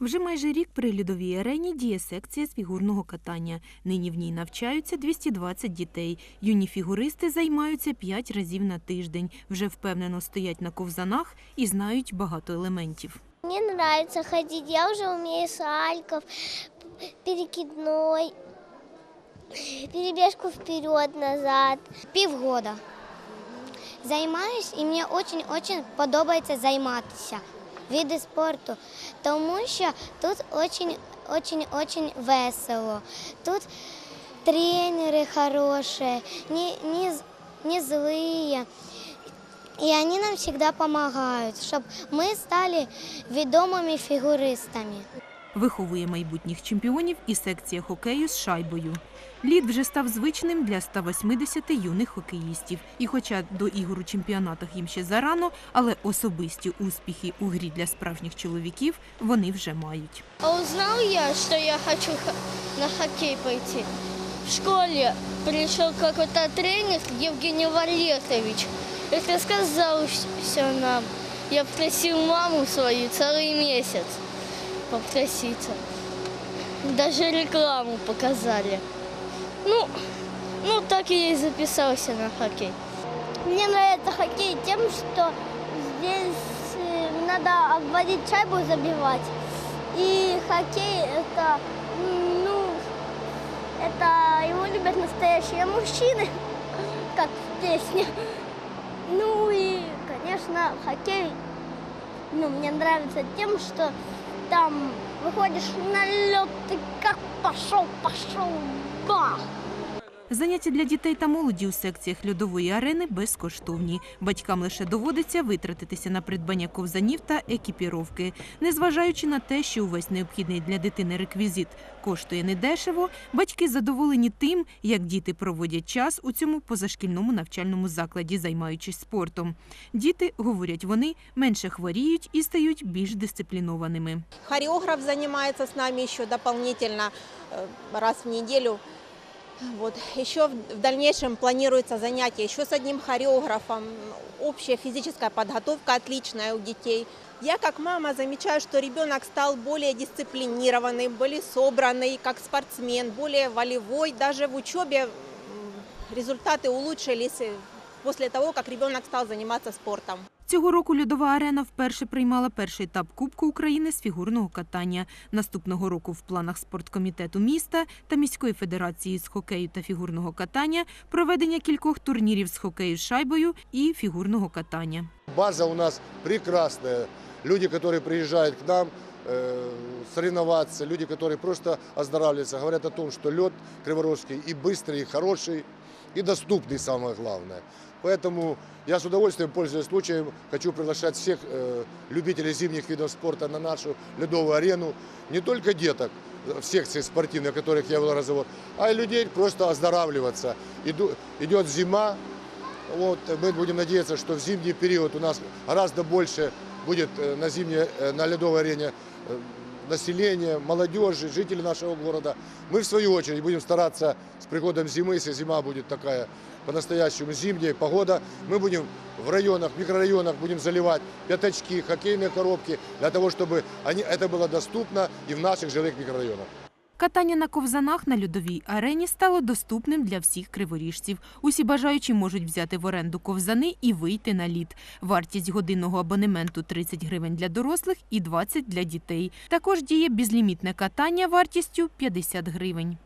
Вже майже рік при льодовій арені діє секція з фігурного катання. Нині в ній навчаються 220 дітей. Юні фігуристи займаються 5 разів на тиждень. Вже впевнено стоять на ковзанах і знають багато елементів. Мне нравится ходить. Я уже умею сальков, перекидной, перебежку вперед-назад. Півгода. Займаюсь і мені дуже-дуже подобається займатися види спорту, тому що тут дуже-дуже весело. Тут тренери хороші, не, не, не злые. І вони нам завжди допомагають, щоб ми стали відомими фігуристами. Виховує майбутніх чемпіонів і секція хокею з шайбою. Лід вже став звичним для 180 юних хокеїстів. І хоча до ігор у чемпіонатах їм ще зарано, але особисті успіхи у грі для справжніх чоловіків вони вже мають. А узнал я, что я хочу на хоккей пойти. В школе пришел какой-то тренер Евгений Валетович. И рассказал все нам. Я просил маму свою целый месяц попроситься. Даже рекламу показали. Ну, ну так я и записался на хоккей. Мне нравится хоккей тем, что здесь э, надо обводить шайбу забивать. И хоккей это, ну, это его любят настоящие мужчины, как в песне. Ну и, конечно, хоккей, ну, мне нравится тем, что там выходишь на лед, Заняття для дітей та молоді у секціях льодової арени безкоштовні. Батькам лише доводиться витратитися на придбання ковзанів та екіпіровки. Незважаючи на те, що увесь необхідний для дитини реквізит коштує недешево, батьки задоволені тим, як діти проводять час у цьому позашкільному навчальному закладі, займаючись спортом. Діти, говорять вони, менше хворіють і стають більш дисциплінованими. Хореограф занимается с нами еще дополнительно э, раз в неделю. Вот. Еще в дальнейшем планируется занятие еще с одним хореографом. Общая физическая подготовка отличная у детей. Я как мама замечаю, что ребенок стал более дисциплинированный, более собранный, как спортсмен, более волевой. Даже в учебе результаты улучшились э, после того, как ребенок стал заниматься спортом. Цього року льодова арена вперше приймала перший етап Кубку України з фігурного катання. Наступного року в планах спорткомітету міста та міської федерації з хокею та фігурного катання проведення кількох турнірів з хокею з шайбою і фігурного катання. База у нас прекрасная. Люди, которые приезжают к нам э, соревноваться, люди, которые просто оздоравливаются, говорят о том, что лед Криворожский и быстрый, и хороший, И доступный, самое главное. Поэтому я с удовольствием, пользуясь случаем, хочу приглашать всех э, любителей зимних видов спорта на нашу ледовую арену. Не только деток в секции спортивной, которых я вел разговор, а и людей просто оздоравливаться. Иду- идет зима, вот, мы будем надеяться, что в зимний период у нас гораздо больше будет э, на зимней, э, на ледовой арене э, населения, молодежи, жителей нашего города. Мы, в свою очередь, будем стараться с приходом зимы, если зима будет такая по-настоящему зимняя погода, мы будем в районах, микрорайонах будем заливать пятачки, хоккейные коробки, для того, чтобы они, это было доступно и в наших жилых микрорайонах. Катання на ковзанах на льодовій арені стало доступним для всіх криворіжців. Усі бажаючі можуть взяти в оренду ковзани і вийти на лід. Вартість годинного абонементу 30 гривень для дорослих і 20 для дітей. Також діє безлімітне катання вартістю 50 гривень.